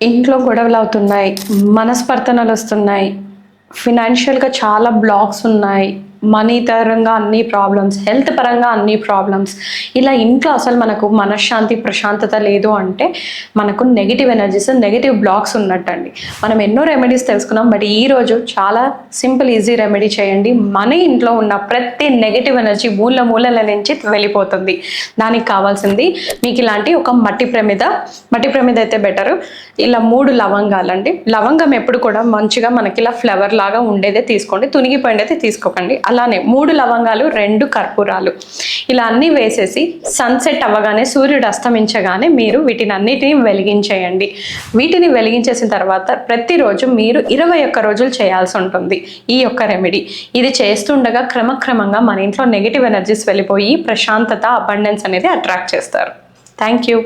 ఇంట్లో గొడవలు అవుతున్నాయి మనస్పర్ధనలు వస్తున్నాయి ఫినాన్షియల్గా చాలా బ్లాక్స్ ఉన్నాయి. మనీ పరంగా అన్ని ప్రాబ్లమ్స్ హెల్త్ పరంగా అన్ని ప్రాబ్లమ్స్ ఇలా ఇంట్లో అసలు మనకు మనశ్శాంతి ప్రశాంతత లేదు అంటే మనకు నెగిటివ్ ఎనర్జీస్ నెగిటివ్ బ్లాక్స్ ఉన్నట్టండి. మనం ఎన్నో రెమెడీస్ తెలుసుకున్నాం బట్ ఈ రోజు చాలా సింపుల్ ఈజీ రెమెడీ చేయండి. మన ఇంట్లో ఉన్న ప్రతి నెగిటివ్ ఎనర్జీ మూల మూలల నుంచి వెళ్ళిపోతుంది. దానికి కావాల్సింది మీకు ఇలాంటి ఒక మట్టి ప్రమిద మట్టి ప్రమిద అయితే బెటర్ ఇలా మూడు లవంగాలండి. లవంగం ఎప్పుడు కూడా మంచిగా మనకి ఇలా ఫ్లవర్ లాగా ఉండేదే తీసుకోండి తునిగిపోయిందైతే తీసుకోకండి. అలానే మూడు లవంగాలు రెండు కర్పూరాలు. ఇలా అన్నీ వేసేసి సన్సెట్ అవ్వగానే సూర్యుడు అస్తమించగానే మీరు వీటిని అన్నిటిని వెలిగించేయండి. వీటిని వెలిగించేసిన తర్వాత ప్రతిరోజు మీరు ఇరవై ఒక్క రోజులు చేయాల్సి ఉంటుంది ఈ యొక్క రెమెడీ ఇది చేస్తుండగా క్రమక్రమంగా మన ఇంట్లో నెగిటివ్ ఎనర్జీస్ వెళ్ళిపోయి ప్రశాంతత అబండెన్స్ అనేది అట్రాక్ట్ చేస్తారు. Thank you